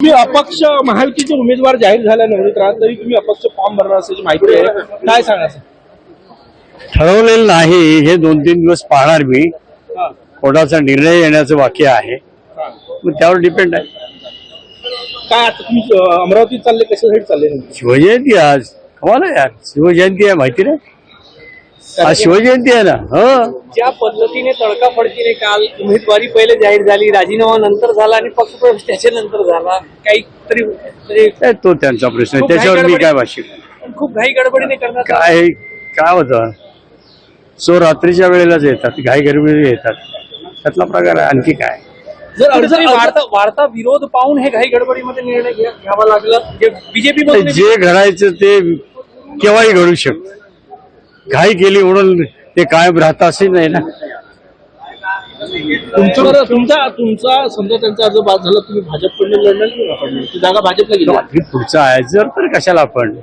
तुम्ही अपक्ष महायुतीचे उमेदवार जाहीर झाल्या राहत तरी तुम्ही अपक्ष फॉर्म भरणार असल्याची माहिती आहे. काय सांगायचं ठरवलेलं नाही हे दोन तीन दिवस पाहणार मी. कोर्टाचा निर्णय येण्याचं बाकी आहे. मग त्यावर डिपेंड आहे. काय आता तुम्ही अं, अमरावतीत चालले कशासाठी चालले? शिवजयंती आहे आज. कमाल आहे यार. शिवजयंती आहे माहिती नाही. आज शिवजयंती आहे ना? हो. ज्या पद्धतीने तडकाफडकीने काल उमेदवारी पहिले जाहीर झाली राजीनामा नंतर झाला आणि पक्षप्रवेश त्याच्यानंतर झाला. काहीतरी म्हणजे काय तो त्यांचा प्रश्न आहे. त्याच्यावर मी काय भाषिक खूप घाई गडबडीने करण्यात आलं. काय काय होतं? सो रात्रीच्या वेळेलाच येतात घाई गरमी येतात. त्यातला प्रकार आहे. आणखी काय? जर अडचणी वाढता वाढता विरोध पाहून हे घाई गडबडीमध्ये निर्णय घ्या- घ्यावा लागला. बीजेपी ते जे घडायचं ते केव्हाही घडू शकत. घाई केली म्हणून ते कायम राहतं असे नाही ना? तुमचं तुमचा तुमचा समजा त्यांचा अर्ज बाद झाला तुम्ही भाजपकडे लढणार की आपण ती जागा भाजपला गेली. आधी पुढचा आहे जर तर कशाला आपण?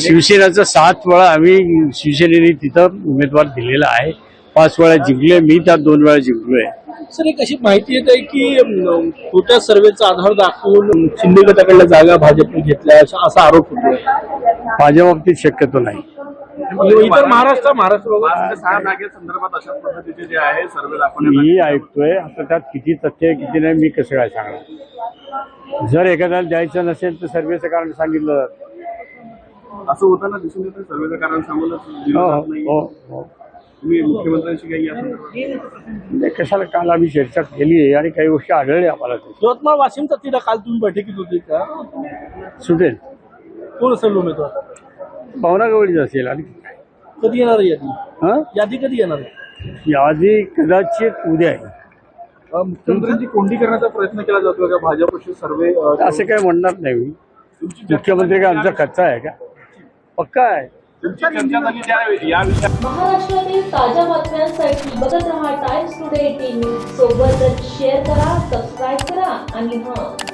शिवसेनाचा सात वेळा आम्ही शिवसेनेने तिथं उमेदवार दिलेला आहे. पाच वेळा जिंकले मी त्यात दोन वेळा जिंकलोय. सर एक अशी माहिती येत आहे की अं, खोट्या सर्वेचा आधार दाखवून शिंदे गटाकडल्या जागा भाजपने घेतल्या असा असा आरोप होतो माझ्या बाबतीत शक्यतो नाही. इतर महाराष्ट्र महाराष्ट्र सहा जागे संदर्भात अशा पद्धतीचे जे आहे सर्वे मी ऐकतोय आता त्यात किती तथ्य आहे, किती नाही मी कसं काय सांगणार? जर एखाद्याला द्यायचं नसेल तर सर्वेचं कारण सांगितलं जातं. असं होताना दिसून येतं सर्वेचं कारण सांगूनच दिलं हो हो हो. तुम्ही मुख्यमंत्र्यांशी काही या म्हणजे कशाला काल आम्ही चर्चा केली आहे आणि काही गोष्टी आढळल्या आम्हाला. यवतमाळ वाशिमचा तिला काल तुम्ही बैठकीत होती का? सुटेल. कोण असेल उमेदवार? भावना गवळीच असेल. आणि काय कधी येणार आहे यादी? हं? यादी कधी येणार आहे? यादी कदाचित उद्या आहे. अं, मुख्यमंत्र्यांची कोंडी करण्याचा प्रयत्न केला जातोय का? भाजपशी सर्वे अं, असं काही म्हणणार नाही मी. मुख्यमंत्री का आमचा कच्चा आहे का? पक्का आहे. तुमची चर्चा झाली त्या या विषयावर महाराष्ट्रातील ताज्या बातम्यांसाठी बघत रहा टाइम्स टुडे टीव्ही सोबतच शेअर करा सबस्क्राईब करा आणि हां